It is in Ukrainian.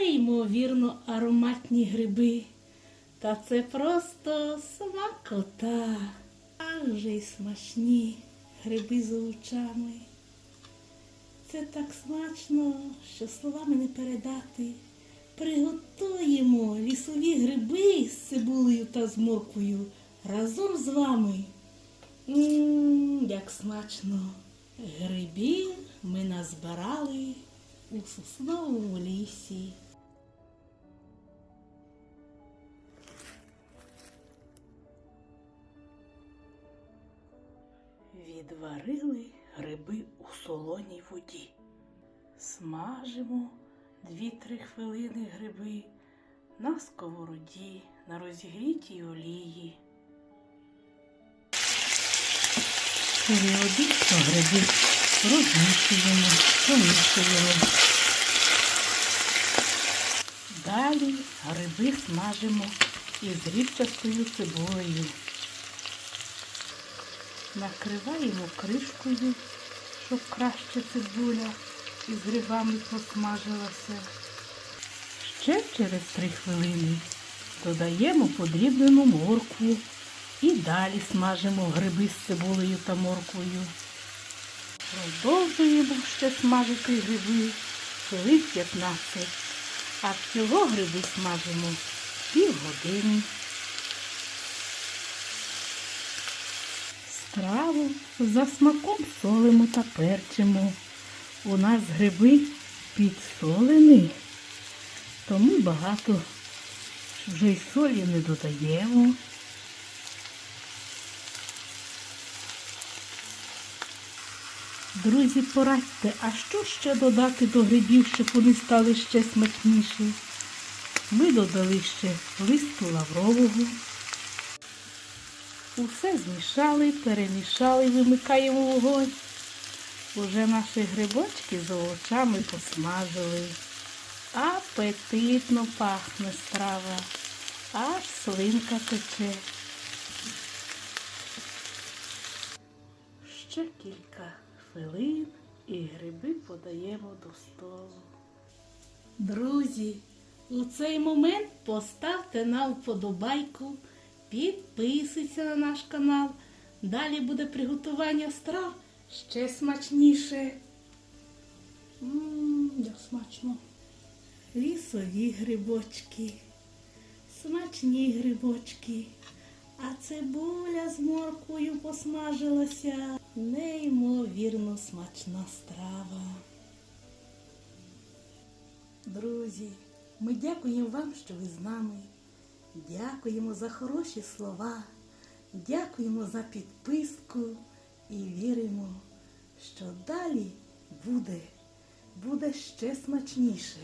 неймовірно ароматні гриби. Та це просто смакота. Ах же й смачні гриби з овочами. Це так смачно, що словами не передати. Приготуємо лісові гриби з цибулею та з морквою разом з вами. Ммм, як смачно. Грибів ми назбирали у сосновому лісі. Відварили гриби у солоній воді. Смажимо 2-3 хвилини гриби на сковороді, на розігрітій олії. Періодично гриби розмішуємо, помішуємо. Далі гриби смажимо із рібчастою цибулею. Накриваємо кришкою, щоб краще цибуля із грибами посмажилася. Ще через три хвилини додаємо подрібнену моркву і далі смажимо гриби з цибулею та морквою. Продовжуємо ще смажити гриби хвилин 15, а всього гриби смажимо півгодини. Страву за смаком солимо та перчимо. У нас гриби підсолені, тому багато вже й солі не додаємо. Друзі, порадьте, а що ще додати до грибів, щоб вони стали ще смачніші? Ми додали ще листу лаврового. Усе змішали, перемішали, вимикаємо вогонь. Уже наші грибочки з овочами посмажили. Апетитно пахне страва, аж слинка тече. Ще кілька хвилин і гриби подаємо до столу. Друзі, у цей момент поставте на вподобайку, підписуйтесь на наш канал. Далі буде приготування страв ще смачніше. Ммм, як смачно. Лісові грибочки, смачні грибочки. А цибуля з морквою посмажилася. Неймовірно смачна страва. Друзі, ми дякуємо вам, що ви з нами. Дякуємо за хороші слова. Дякуємо за підписку і віримо, що далі буде, буде ще смачніше.